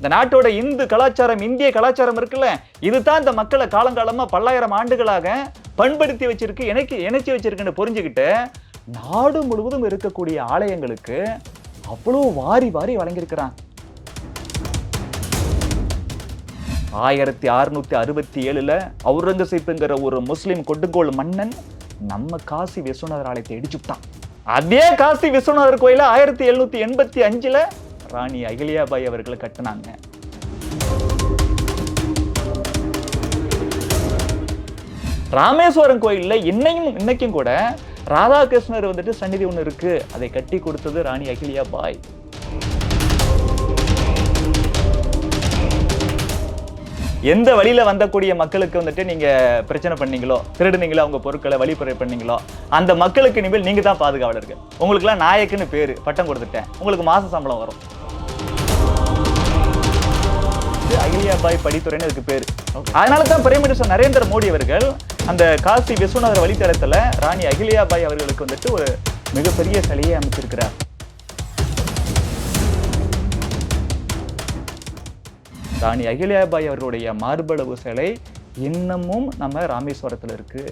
இந்த நாட்டோட இந்து கலாச்சாரம் இந்திய கலாச்சாரம் இருக்குல்ல இதுதான் இந்த மக்களை காலங்காலமா பல்லாயிரம் ஆண்டுகளாக பண்படுத்தி வச்சிருக்கு இணைக்கி இணைச்சி வச்சிருக்குன்னு புரிஞ்சுக்கிட்டு நாடு முழுவதும் இருக்கக்கூடிய ஆலயங்களுக்கு அவ்வளோ வாரி வாரி வழங்கியிருக்கிறான் ஆயிரத்தி அறுநூத்தி அறுபத்தி ஏழுல அவுரங்கசீப்புங்கிற ஒரு முஸ்லீம் கொடுங்கோல் மன்னன் நம்ம காசி விஸ்வநாதர் ஆலயத்தை இடிச்சுட்டான் அதே காசி விஸ்வநாதர் கோயில ஆயிரத்தி எழுநூத்தி எண்பத்தி அஞ்சுல ராணி அகிலியாபாய் அவர்களை கட்டினாங்க. ராமேஸ்வரம் கோயில்ல இன்னையும் இன்னைக்கும் கூட ராதாகிருஷ்ணர் வந்துட்டு சந்நிதி ஒன்று இருக்கு. அதை கட்டி கொடுத்தது ராணி அகிலியா பாய் எந்த வழியில வந்தக்கூடிய மக்களுக்கு வந்துட்டு நீங்க பிரச்சனை பண்ணீங்களோ திருடுனீங்களோ அவங்க பொருட்களை வழிபறை பண்ணீங்களோ அந்த மக்களுக்கு இனிமேல் நீங்க தான் பாதுகாவலர்கள். உங்களுக்குலாம் நாயக்குன்னு பேர் பட்டம் கொடுத்துட்டேன். உங்களுக்கு மாத சம்பளம் வரும். இது அகிலியாபாய் படித்துறைன்னு அதுக்கு பேரு. அதனால தான் பிரைம் மினிஸ்டர் நரேந்திர மோடி அவர்கள் அந்த காசி விஸ்வநாதர் வழித்தடத்துல ராணி அகிலியாபாய் அவர்களுக்கு வந்துட்டு ஒரு மிகப்பெரிய சிலையை அமைச்சிருக்கிறார். ராணி அகிலியாபாய் அவர்களுடைய மார்பளவு சிலை இன்னமும் நம்ம ராமேஸ்வரத்தில் இருக்கு.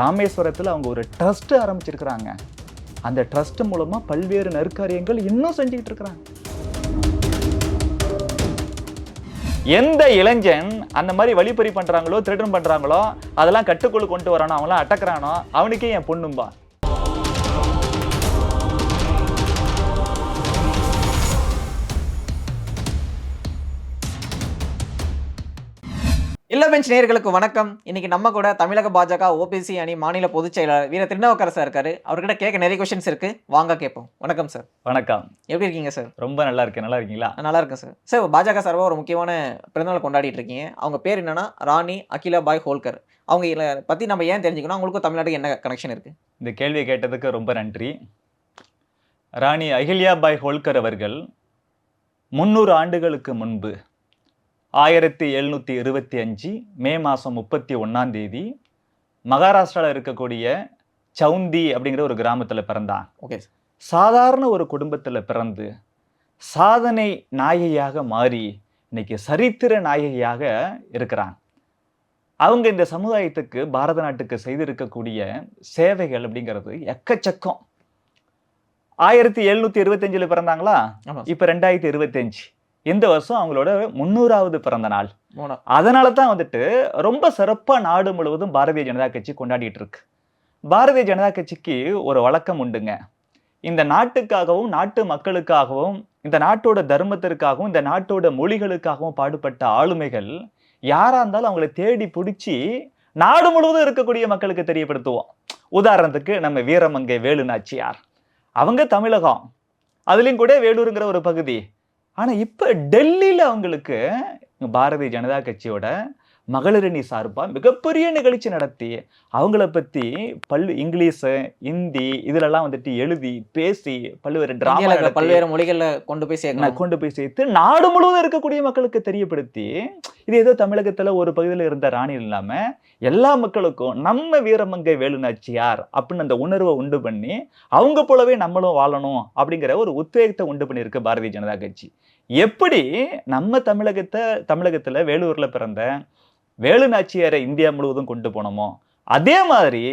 ராமேஸ்வரத்தில் அவங்க ஒரு ட்ரஸ்ட் ஆரம்பிச்சிருக்கிறாங்க. அந்த ட்ரஸ்ட் மூலமா பல்வேறு நற்காரியங்கள் இன்னும் செஞ்சுக்கிட்டு இருக்கிறாங்க. எந்த இளைஞன் அந்த மாதிரி வழிப்பறி பண்ணுறாங்களோ திருடன் பண்ணுறாங்களோ அதெல்லாம் கட்டுக்குள் கொண்டு வரானோ அவங்களாம் அட்டக்குறானோ அவனுக்கே என் பொண்ணும்பா. இல்ல பெஞ்ச் நேயர்களுக்கு வணக்கம். இன்னைக்கு நம்ம கூட தமிழக பாஜக ஓபிசி அணி மாநில பொதுச் செயலாளர் வீர திருநாவுக்கரசர் இருக்காரு. அவர்கிட்ட கேட்க நிறைய கொஸ்டின்ஸ் இருக்கு. வாங்க கேட்போம். வணக்கம் சார் வணக்கம். எப்படி இருக்கீங்க சார் ரொம்ப நல்லா இருக்கேன். நல்லா இருக்கீங்களா? நல்லா இருக்கேன் சார் சார் பாஜக சார்பாக ஒரு முக்கியமான பிறந்தநாள் கொண்டாடிட்டு இருக்கீங்க. அவங்க பேர் என்னன்னா ராணி அகிலா பாய் ஹோல்கர். அவங்க இதில் பத்தி நம்ம ஏன் தெரிஞ்சுக்கணும்? அவங்களுக்கும் தமிழ்நாட்டுக்கு என்ன கனெக்ஷன் இருக்கு? இந்த கேள்வியை கேட்டதுக்கு ரொம்ப நன்றி. ராணி அகில்யாபாய் ஹோல்கர் அவர்கள் முந்நூறு ஆண்டுகளுக்கு முன்பு ஆயிரத்தி எழுநூற்றி இருபத்தி அஞ்சு மே மாதம் முப்பத்தி ஒன்றாம் தேதி மகாராஷ்டிராவில் இருக்கக்கூடிய சவுந்தி அப்படிங்கிற ஒரு கிராமத்தில் பிறந்தான். ஓகே சாதாரண ஒரு குடும்பத்தில் பிறந்து சாதனை நாயகியாக மாறி இன்னைக்கு சரித்திர நாயகியாக இருக்கிறான். அவங்க இந்த சமுதாயத்துக்கு பாரத நாட்டுக்கு செய்திருக்கக்கூடிய சேவைகள் அப்படிங்கிறது எக்கச்சக்கம். ஆயிரத்தி எழுநூத்தி இருபத்தஞ்சுல பிறந்தாங்களா? இப்ப ரெண்டாயிரத்தி இருபத்தஞ்சு இந்த வருஷம் அவங்களோட முன்னூறாவது பிறந்த நாள். அதனால தான் வந்துட்டு ரொம்ப சிறப்பா நாடு முழுவதும் பாரதிய ஜனதா கட்சி கொண்டாடிட்டு இருக்கு. பாரதிய ஜனதா கட்சிக்கு ஒரு வழக்கம் உண்டுங்க. இந்த நாட்டுக்காகவும் நாட்டு மக்களுக்காகவும் இந்த நாட்டோட தர்மத்திற்காகவும் இந்த நாட்டோட மொழிகளுக்காகவும் பாடுபட்ட ஆளுமைகள் யாரா இருந்தாலும் அவங்கள தேடி பிடிச்சி நாடு முழுவதும் இருக்கக்கூடிய மக்களுக்கு தெரியப்படுத்துவோம். உதாரணத்துக்கு நம்ம வீரமங்கை வேலு நாச்சியார் அவங்க தமிழகம். அதுலயும் கூட வேலூருங்கிற ஒரு பகுதி. ஆனால் இப்போ டெல்லியில் அவங்களுக்கு பாரதிய ஜனதா கட்சியோட மகளிரணி சார்பா மிகப்பெரிய நிகழ்ச்சி நடத்தி அவங்கள பத்தி பல்லு இங்கிலீஷ் ஹிந்தி இதுலலாம் வந்துட்டு எழுதி பேசி பல்வேறு டிராமா பல்வேறு மொழிகள்ல கொண்டு போய் சேர்க்கணும். கொண்டு போய் சேர்த்து நாடு முழுவதும் இருக்கக்கூடிய மக்களுக்கு தெரியப்படுத்தி இது ஏதோ தமிழகத்துல ஒரு பகுதியில் இருந்த ராணி இல்லாம எல்லா மக்களுக்கும் நம்ம வீரமங்கை வேலுநாச்சியார் அப்படின்னு அந்த உணர்வை உண்டு பண்ணி அவங்க போலவே நம்மளும் வாழணும் அப்படிங்கிற ஒரு உத்வேகத்தை உண்டு பண்ணியிருக்கு பாரதிய ஜனதா கட்சி. எப்படி நம்ம தமிழகத்தை தமிழகத்துல வேலூர்ல பிறந்த வேலுநாச்சியாரை இந்தியா முழுவதும் கொண்டு போனோமோ? அதே மாதிரி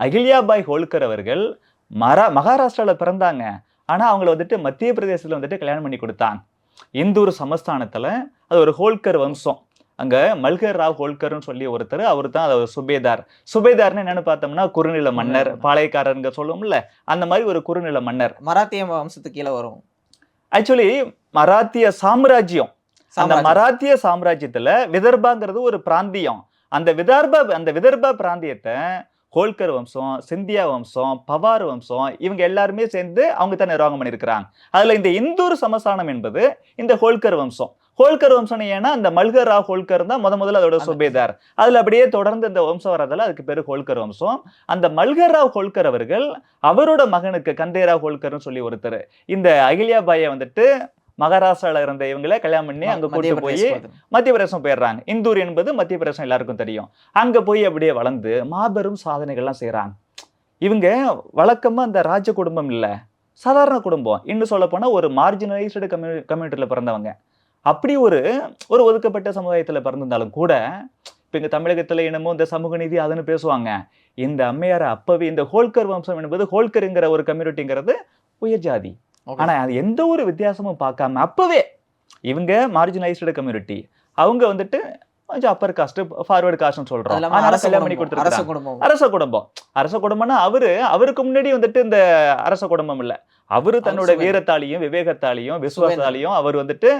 அகில்யாபாய் ஹோல்கர் அவர்கள் மரா மகாராஷ்டிரால பிறந்தாங்க. ஆனா அவங்கள வந்துட்டு மத்திய பிரதேசத்துல வந்துட்டு கல்யாணம் பண்ணி கொடுத்தாங்க இந்தூர் சமஸ்தானத்துல அது ஒரு ஹோல்கர் வம்சம். அங்க மல்கர் ராவ் ஹோல்கர்னு சொல்லி ஒருத்தர் அவர் தான் அது சுபேதார். சுபேதார்னு என்னன்னு பார்த்தோம்னா குறுநில மன்னர் பாளையக்காரருங்க சொல்லுவோம்ல அந்த மாதிரி ஒரு குறுநில மன்னர். மராத்திய வம்சத்துக்கு கீழே வரும். ஆக்சுவலி மராத்திய சாம்ராஜ்யம் அந்த. மராத்திய சாம்ராஜ்யத்துல விதர்பாங்கிறது ஒரு பிராந்தியம். அந்த விதர்பா அந்த விதர்பா பிராந்தியத்தை ஹோல்கர் வம்சம் சிந்தியா வம்சம் பவார் வம்சம் இவங்க எல்லாருமே சேர்ந்து அவங்க தான் நிர்வாகம் பண்ணியிருக்கிறாங்க. அதுல இந்த இந்தூர் சமஸ்தானம் என்பது இந்த ஹோல்கர் வம்சம். ஹோல்கர் வம்சம் ஏன்னா அந்த மல்கர் ராவ் ஹோல்கர் தான் முத முதல்ல அதோட சுபேதார். அதுல அப்படியே தொடர்ந்து இந்த வம்சம் வரதால அதுக்கு பேரு ஹோல்கர் வம்சம். அந்த மல்கர் ராவ் ஹோல்கர் அவர்கள் அவரோட மகனுக்கு கந்தேராவ் ஹோல்கர்னு சொல்லி ஒருத்தர். இந்த அகில்யாபாயை வந்துட்டு மகாராஷ்டிரால இருந்த இவங்கள கல்யாணம் பண்ணி அங்க கூட்டு போய். மத்திய பிரதேசம் போயிடுறாங்க. இந்தூர் என்பது மத்திய பிரதேசம் எல்லாருக்கும் தெரியும். அங்க போய் அப்படியே வளர்ந்து மாபெரும் சாதனைகள்லாம் செய்றாங்க. இவங்க வழக்கமா அந்த ராஜ குடும்பம் இல்ல. சாதாரண குடும்பம். இன்னும் சொல்ல போனா ஒரு மார்ஜினலைஸ்டு கம்யூ கம்யூனிட்டியில் பிறந்தவங்க. அப்படி ஒரு ஒரு ஒதுக்கப்பட்ட சமுதாயத்துல பிறந்திருந்தாலும் கூட இப்ப இங்க தமிழகத்துல என்னமோ இந்த சமூக நீதி அதுன்னு பேசுவாங்க. இந்த அம்மையார் அப்பவே இந்த ஹோல்கர் வம்சம் என்பது ஹோல்கருங்கிற ஒரு கம்யூனிட்டிங்கிறது உயர் ஜாதி. Okay. ஆனா அது எந்த ஒரு வித்தியாசமும் பார்க்காம அப்பவே இவங்க மார்ஜினலைஸ்டு கம்யூனிட்டி அவங்க வந்துட்டு கொஞ்சம் அப்பர் காஸ்ட் ஃபார்வர்டு காஸ்ட்னு சொல்றோம். அதனால அரச கல்யாணம் பண்ணி அரச கொடுத்துருக்காங்க குடும்பம். அரச குடும்பம். அரச குடும்பம்னா அவரு அவருக்கு முன்னாடி வந்துட்டு இந்த அரச குடும்பம் இல்ல. அவரு தன்னோட. வீரத்தாலையும் விவேகத்தாலையும் விசுவாசத்தாலையும் அவர் வந்துட்டு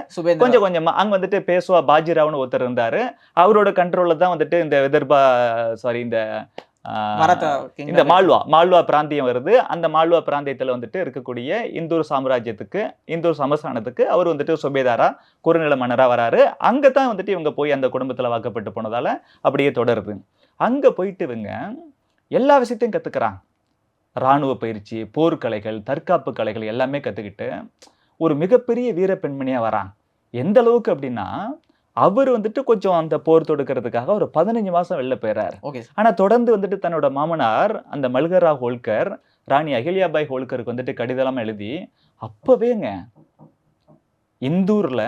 கொஞ்சம் கொஞ்சமா அங்க வந்துட்டு பேசுவா பாஜிராவ்னு ஒருத்தர் இருந்தாரு. அவரோட கண்ட்ரோல்ல தான் வந்துட்டு இந்த விதர்பா சாரி இந்த இந்த. மால்வா மால்வா பிராந்தியம் வருது. அந்த மால்வா பிராந்தியத்துல வந்துட்டு இருக்கக்கூடிய இந்தூர் சாம்ராஜ்யத்துக்கு இந்தூர் சமஸ்தானத்துக்கு அவர் வந்துட்டு சுபேதாரா குறுநில மன்னரா வராரு. அங்க தான் வந்துட்டு இவங்க போய் அந்த குடும்பத்துல வாக்கப்பட்டு போனதால அப்படியே தொடருது. அங்க போயிட்டு இவங்க எல்லா விஷயத்தையும் கத்துக்கிறாங்க. ராணுவ பயிற்சி போர்க்கலைகள் தற்காப்பு கலைகள் எல்லாமே கத்துக்கிட்டு ஒரு மிகப்பெரிய வீர பெண்மணியா வராங்க. எந்த அளவுக்கு அப்படின்னா அவர் வந்துட்டு கொஞ்சம் அந்த போர் தொடுக்கிறதுக்காக ஒரு பதினஞ்சு மாசம் வெளில போயிறாரு. ஆனா தொடர்ந்து வந்துட்டு தன்னோட மாமனார் அந்த மல்கரா ஹோல்கர் ராணி அகில்யாபாய் ஹோல்கருக்கு வந்துட்டு கடிதம் எழுதி அப்பவேங்க இந்தூர்ல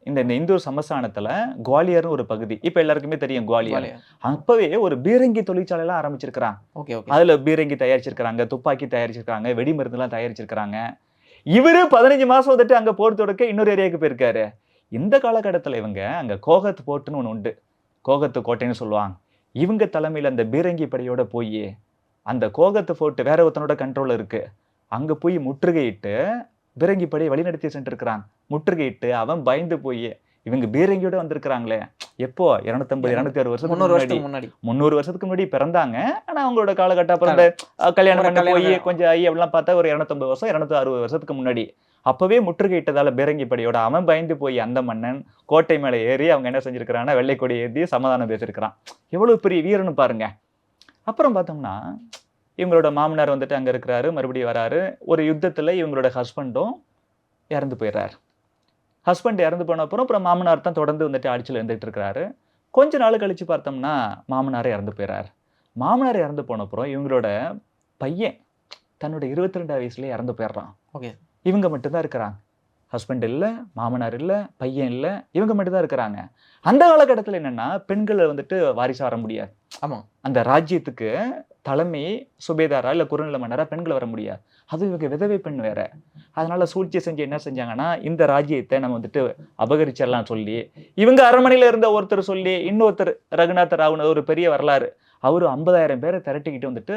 இந்த இந்த இந்தூர் சமஸ்தானத்துல குவாலியர்னு ஒரு பகுதி இப்ப எல்லாருக்குமே தெரியும் குவாலியர். அப்பவே ஒரு பீரங்கி தொழிற்சாலை எல்லாம் ஆரம்பிச்சிருக்கிறாங்க ஓகே. அதுல பீரங்கி தயாரிச்சிருக்கிறாங்க துப்பாக்கி தயாரிச்சிருக்காங்க வெடி மருந்துலாம் தயாரிச்சிருக்கிறாங்க. இவரு பதினஞ்சு மாசம் வந்துட்டு அங்க போர் தொடுக்க இன்னொரு ஏரியாவுக்கு போயிருக்காரு. இந்த காலகட்டத்துல இவங்க அங்க கோகத் போர்ட்டுன்னு ஒண்ணு உண்டு. கோகத்து கோட்டைன்னு சொல்லுவாங்க. இவங்க தலைமையில அந்த பீரங்கி படையோட போய் அந்த கோகத்து ஃபோர்ட் வேற ஒருத்தனோட கண்ட்ரோல் இருக்கு. அங்க போய் முற்றுகையிட்டு பீரங்கி படையை வழிநடத்தி சென்றிருக்கிறாங்க. முற்றுகையிட்டு அவன் பயந்து போய் இவங்க பீரங்கியோட வந்திருக்கிறாங்களே. எப்போ? இருநூத்தம்பது இருநூத்தி அறுபது முந்நூறு முன்னாடி. முந்நூறு வருஷத்துக்கு முன்னாடி பிறந்தாங்க. ஆனா அவங்களோட காலகட்டம் அஹ், கல்யாணம் பண்ண போய். கொஞ்சம் ஆகி அப்படிலாம் பார்த்தா ஒரு இருநூத்தம்பது வருஷம் இருநூத்தி அறுபது வருஷத்துக்கு முன்னாடி. அப்போவே முற்றுகையிட்டதால் பீரங்கி படையோட அவன் பயந்து போய் அந்த மன்னன் கோட்டை மேலே ஏறி அவங்க என்ன செஞ்சுருக்கிறான்னா வெள்ளைக்கொடி கொடி சமாதானம் பேசியிருக்கிறான். எவ்வளோ பெரிய வீரன்னு பாருங்க. அப்புறம் பார்த்தோம்னா இவங்களோட மாமனார் வந்துட்டு அங்கே இருக்கிறாரு மறுபடியும் வராரு. ஒரு யுத்தத்தில் இவங்களோட ஹஸ்பண்டும் இறந்து போயிடுறாரு. ஹஸ்பண்ட் இறந்து போன அப்புறம் அப்புறம் மாமனார் தான் தொடர்ந்து வந்துட்டு ஆட்சியில் இருந்துகிட்டு இருக்கிறாரு. கொஞ்ச நாள் கழித்து பார்த்தோம்னா மாமனார் இறந்து போயிறார் மாமனார் இறந்து போன அப்புறம் இவங்களோட பையன் தன்னோட இருபத்தி ரெண்டாவது வயசுலேயே இறந்து போயிடுறான். ஓகே. இவங்க மட்டும்தான் இருக்கிறாங்க. ஹஸ்பண்ட் இல்லை மாமனார் இல்லை பையன் இல்லை இவங்க மட்டும்தான் இருக்கிறாங்க. அந்த காலகட்டத்தில் என்னன்னா பெண்களை வந்துட்டு வாரிசு வர முடியாது. ஆமா. அந்த ராஜ்யத்துக்கு தலைமை சுபேதாரா இல்லை குறுநில மன்னரா பெண்கள் வர முடியாது அது இவங்க விதவை பெண் வேற. அதனால சூழ்ச்சி செஞ்சு என்ன செஞ்சாங்கன்னா இந்த ராஜ்யத்தை நம்ம வந்துட்டு அபகரிச்சிடலாம் சொல்லி இவங்க அரண்மனையில் இருந்த ஒருத்தர் சொல்லி இன்னொருத்தர் ரகுநாத ராவ்னு ஒரு பெரிய வரலாறு. அவர் ஐம்பதாயிரம் பேரை திரட்டிக்கிட்டு வந்துட்டு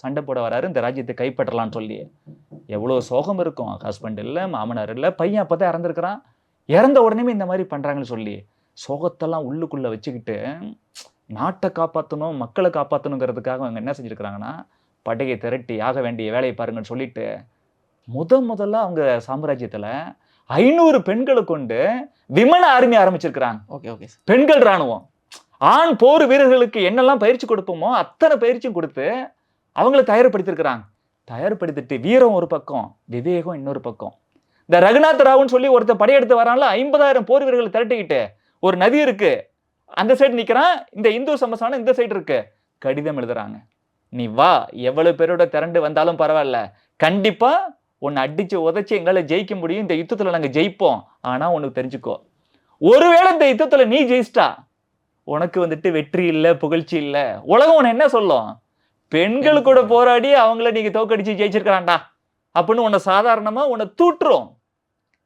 சண்டை போட வராரு இந்த ராஜ்யத்தை கைப்பற்றலாம்னு சொல்லி. எவ்வளோ சோகம் இருக்கும். ஹஸ்பண்ட் இல்லை மாமனார் இல்லை பையன் அப்பதான் இறந்துருக்கிறான். இறந்த உடனே இந்த மாதிரி பண்ணுறாங்கன்னு சொல்லி சோகத்தெல்லாம் உள்ளுக்குள்ளே வச்சுக்கிட்டு நாட்டை காப்பாற்றணும் மக்களை காப்பாற்றணுங்கிறதுக்காக அவங்க என்ன செஞ்சிருக்கிறாங்கன்னா படையை திரட்டி ஆக வேண்டிய வேலையை பாருங்கன்னு சொல்லிட்டு முத முதல்ல அவங்க சாம்ராஜ்யத்துல ஐநூறு பெண்களை கொண்டு விமன ஆர்மி ஆரம்பிச்சிருக்கிறாங்க. Okay okay. பெண்கள் ராணுவம் ஆண் போர் வீரர்களுக்கு என்னெல்லாம் பயிற்சி கொடுப்போமோ அத்தனை பயிற்சியும் கொடுத்து அவங்கள தயார்படுத்திருக்கிறாங்க. தயார்படுத்திட்டு வீரம் ஒரு பக்கம் விவேகம் இன்னொரு பக்கம். இந்த ரகுநாத் ராவ்னு சொல்லி ஒருத்தர் படையெடுத்து வரான்ல ஐம்பதாயிரம் போர் வீரர்களை திரட்டிக்கிட்டு ஒரு நதி இருக்கு. அந்த சைடு நிக்கிறான் இந்த இந்து சமஸ்தானம் இந்த சைடு இருக்கு. கடிதம் எழுதுறாங்க. நீ வா எவ்வளவு பேரோட திரண்டு வந்தாலும் பரவாயில்ல. கண்டிப்பா உன்னை அடிச்சு உதைச்சு எங்களால ஜெயிக்க முடியும். இந்த யுத்தத்துல நாங்க ஜெயிப்போம். ஆனா உனக்கு தெரிஞ்சுக்கோ. ஒருவேளை இந்த யுத்தத்துல நீ ஜெயிச்சிட்டா உனக்கு வந்துட்டு வெற்றி இல்ல புகழ்ச்சி இல்ல. உலகம் உன்னை என்ன சொல்லும்? பெண்கள் கூட போராடி அவங்கள நீங்க தோக்கடிச்சு ஜெயிச்சிருக்கிறான்டா அப்படின்னு உன்னை சாதாரணமா உன்னை தூட்டுரும்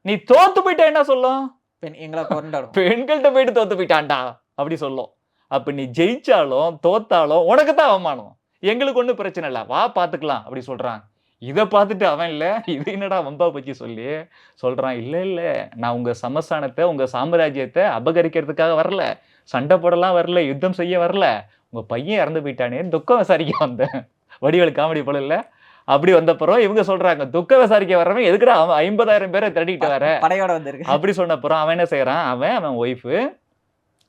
நீ தோத்து போயிட்டா என்ன சொல்லும்? பெண்கள்கிட்ட போயிட்டு தோத்து போயிட்டான்டா. அப்படி சொல்லும். அப்ப நீ ஜெயிச்சாலும் தோத்தாலும் உனக்கு தான் அவமானம். எங்களுக்கு ஒன்றும் பிரச்சனை இல்லை. வா பார்த்துக்கலாம் அப்படி சொல்றான். இதை பார்த்துட்டு அவன் இல்லை. இது என்னடா வம்பா பற்றி சொல்லி சொல்றான். இல்லை இல்லை. நான் உங்க சமஸ்தானத்தை உங்க சாம்ராஜ்யத்தை அபகரிக்கிறதுக்காக வரல. சண்டை போடலாம் வரல. யுத்தம் செய்ய வரல. உங்க பையன் இறந்து போயிட்டானே. துக்கம் விசாரிக்க வந்தேன். வடிவேல் காமெடி போல இல்ல. அப்படி வந்தப்புறம் இவங்க சொல்றாங்க துக்க விசாரிக்க வர்றவன் எதுக்குடா அவன் ஐம்பதாயிரம் பேரை திரட்டிட்டு வர? படையோட வந்திருக்கு அப்படி சொன்னப்புறம் அவன் என்ன செய்றான் அவன் அவன் ஒய்ஃபு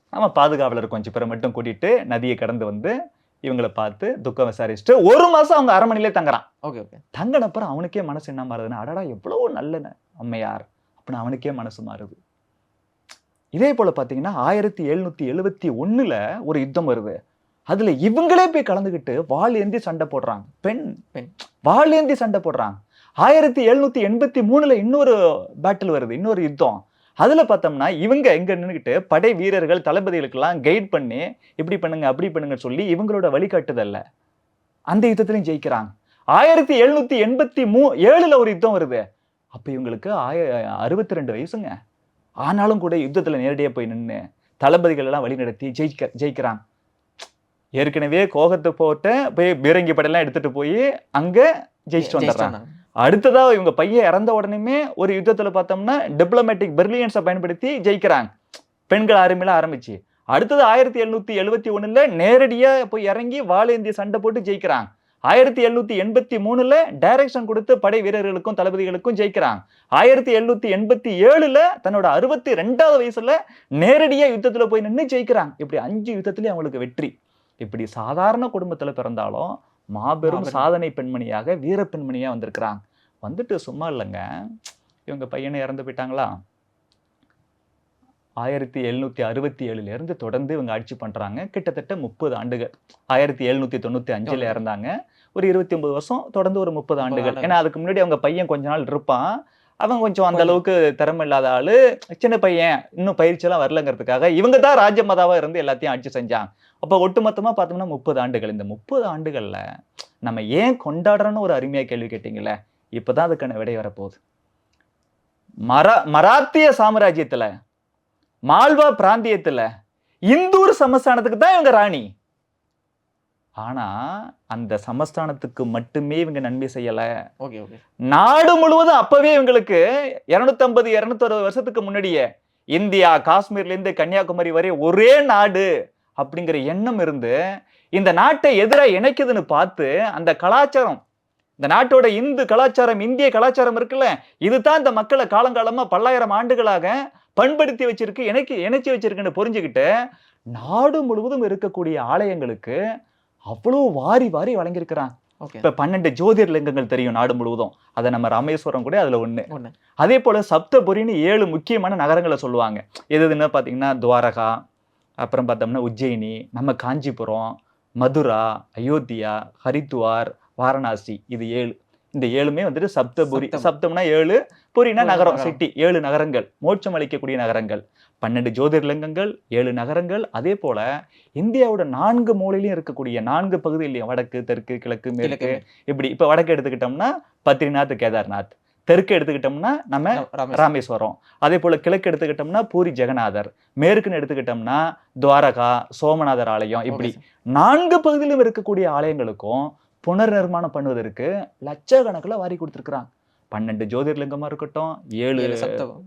அவன் பாதுகாவலர் கொஞ்சம் பேரை மட்டும் கூட்டிட்டு நதியை கடந்து வந்து இவங்களை பார்த்து துக்கம் விசாரிச்சுட்டு ஒரு மாசம் அவங்க அரண்மனையிலே தங்குறான். Okay okay. தங்கினப்புறம் அவனுக்கே மனசு என்ன மாறுதுன்னா அடடா எவ்வளவு நல்ல அம்மையார். அப்படின்னு அவனுக்கே மனசு மாறுது. இதே போல பாத்தீங்கன்னா ஆயிரத்தி எழுநூத்தி எழுவத்தி ஒண்ணுல ஒரு யுத்தம் வருது. அதுல இவங்களே போய் கலந்துக்கிட்டு வாள் ஏந்தி சண்டை போடுறாங்க. பெண் பெண். வாள் ஏந்தி சண்டை போடுறாங்க. ஆயிரத்தி எழுநூத்தி எண்பத்தி மூணுல இன்னொரு பேட்டில் வருது இன்னொரு யுத்தம். அதுல பார்த்தோம்னா இவங்க எங்க நின்னுக்கிட்டு படை வீரர்கள் தளபதிகளுக்கெல்லாம் கைட் பண்ணி இப்படி பண்ணுங்க அப்படி பண்ணுங்க சொல்லி இவங்களோட வழிகாட்டுதல்ல. அந்த யுத்தத்திலையும் ஜெயிக்கிறாங்க. ஆயிரத்தி எழுநூத்தி எண்பத்தி மூ ஏழுல ஒரு யுத்தம் வருது. அப்ப இவங்களுக்கு ஆய அறுபத்தி ரெண்டு வயசுங்க. ஆனாலும் கூட யுத்தத்துல நேரடியா போய் நின்று தளபதிகள் எல்லாம் வழிநடத்தி ஜெயிக்க ஜெயிக்கிறாங்க. ஏற்கனவே கோகத்தை போட்டு போய் பீரங்கி படையெல்லாம் எடுத்துட்டு போய் அங்க ஜெயிச்சுட்டு வந்துடுறாங்க. அடுத்ததாக இவங்க பையன் இறந்த உடனேமே ஒரு யுத்தத்தில் பார்த்தோம்னா டிப்ளமேட்டிக் பிரில்லியன்ஸை பயன்படுத்தி ஜெயிக்கிறாங்க. பெண்கள் அருமையில ஆரம்பிச்சு. அடுத்தது ஆயிரத்தி எழுநூத்தி எழுபத்தி ஒன்றுல நேரடியாக போய் இறங்கி வாழேந்திய சண்டை போட்டு ஜெயிக்கிறாங்க. ஆயிரத்தி எழுநூத்தி எண்பத்தி மூணுல டைரக்ஷன் கொடுத்து படை வீரர்களுக்கும் தளபதிகளுக்கும் ஜெயிக்கிறாங்க. ஆயிரத்தி எழுநூத்தி எண்பத்தி ஏழுல தன்னோட அறுபத்தி ரெண்டாவது வயசுல நேரடியாக யுத்தத்தில் போய் நின்று ஜெயிக்கிறாங்க. இப்படி அஞ்சு யுத்தத்திலயும் அவங்களுக்கு வெற்றி. இப்படி சாதாரண குடும்பத்தில் பிறந்தாலும் மாபெரும். சாதனை பெண்மணியாக வீர பெண்மணியா வந்திருக்கிறாங்க. வந்துட்டு சும்மா இல்லைங்க. இவங்க பையனை இறந்து போயிட்டாங்களா? ஆயிரத்தி எழுநூத்தி அறுபத்தி ஏழுல இருந்து தொடர்ந்து இவங்க ஆட்சி பண்றாங்க. கிட்டத்தட்ட முப்பது ஆண்டுகள். ஆயிரத்தி எழுநூத்தி தொண்ணூத்தி அஞ்சுல. இறந்தாங்க. ஒரு இருபத்தி ஒன்பது வருஷம் தொடர்ந்து ஒரு முப்பது ஆண்டுகள். ஏன்னா அதுக்கு முன்னாடி அவங்க பையன் கொஞ்ச நாள் இருப்பான். அவன் கொஞ்சம் அந்த. அளவுக்கு திறமை இல்லாத ஆளு. சின்ன பையன். இன்னும் பயிற்சியெல்லாம் வரலங்கிறதுக்காக இவங்க தான் ராஜ்யமதாவா இருந்து எல்லாத்தையும் ஆட்சி செஞ்சாங்க. அப்ப ஒட்டுமொத்தமா பார்த்தோம்னா முப்பது ஆண்டுகள். இந்த முப்பது ஆண்டுகள்ல நம்ம ஏன் கொண்டாடுறோன்னு ஒரு அருமையா கேள்வி கேட்டீங்கல்ல இப்பதான் அதுக்கான விடை வரப்போகுது. மரா மராத்திய சாம்ராஜ்யத்துல மால்வா பிராந்தியத்துல இந்தூர் சமஸ்தானத்துக்கு தான் இவங்க ராணி. ஆனா அந்த சமஸ்தானத்துக்கு மட்டுமே இவங்க நன்மை செய்யல. Okay okay. நாடு முழுவதும் அப்பவே இவங்களுக்கு 250 260 வருஷத்துக்கு முன்னாடியே இந்தியா காஷ்மீர்ல இருந்து கன்னியாகுமரி வரை ஒரே நாடு. அப்படிங்கிற எண்ணம் இருந்து இந்த நாட்டை எதிராக இணைக்குதுன்னு பார்த்து அந்த கலாச்சாரம் இந்த நாட்டோட இந்து கலாச்சாரம் இந்திய கலாச்சாரம் இருக்குல்ல இதுதான் இந்த மக்களை காலங்காலமா பல்லாயிரம் ஆண்டுகளாக பண்படுத்தி வச்சிருக்கு இணைக்கி இணைச்சி வச்சிருக்குன்னு புரிஞ்சுக்கிட்டு நாடு முழுவதும் இருக்கக்கூடிய ஆலயங்களுக்கு அவ்வளோ வாரி வாரி வழங்கியிருக்கிறாங்க. ஓகே. இப்ப பன்னெண்டு ஜோதிர்லிங்கங்கள் தெரியும் நாடு முழுவதும். அதை நம்ம ராமேஸ்வரம் கூட அதுல ஒண்ணு. ஒண்ணு. அதே போல சப்தபுரின்னு ஏழு முக்கியமான நகரங்களை சொல்லுவாங்க. எது எதுன்னு பாத்தீங்கன்னா துவாரகா அப்புறம் பார்த்தோம்னா உஜ்ஜயினி நம்ம காஞ்சிபுரம் மதுரா அயோத்தியா ஹரித்துவார் வாரணாசி இது ஏழு. இந்த ஏழுமே வந்துட்டு சப்தபுரி சப்தம். சப்தம்னா ஏழு புரினா நகரம். சிட்டி ஏழு நகரங்கள். மோட்சம் அளிக்கக்கூடிய நகரங்கள். பன்னெண்டு ஜோதிர்லிங்கங்கள் ஏழு நகரங்கள். அதே போல இந்தியாவோட நான்கு மூலையிலும் இருக்கக்கூடிய நான்கு பகுதியிலையும் வடக்கு தெற்கு கிழக்கு மேற்கு. இப்படி இப்ப வடக்கு எடுத்துக்கிட்டோம்னா பத்ரிநாத் கேதார்நாத். தெற்கு எடுத்துக்கிட்டோம்னா நம்ம ராமேஸ்வரம். அதே போல கிழக்கு எடுத்துக்கிட்டோம்னா பூரி ஜெகநாதர் மேற்குன்னு எடுத்துக்கிட்டோம்னா துவாரகா சோமநாதர் ஆலயம் இப்படி. நான்கு பகுதியிலும் இருக்கக்கூடிய ஆலயங்களுக்கும் புனர் நிர்மாணம் பண்ணுவதற்கு லட்சக்கணக்கில் வாரி கொடுத்துருக்குறாங்க பன்னெண்டு ஜோதிர்லிங்கமா இருக்கட்டும் ஏழு.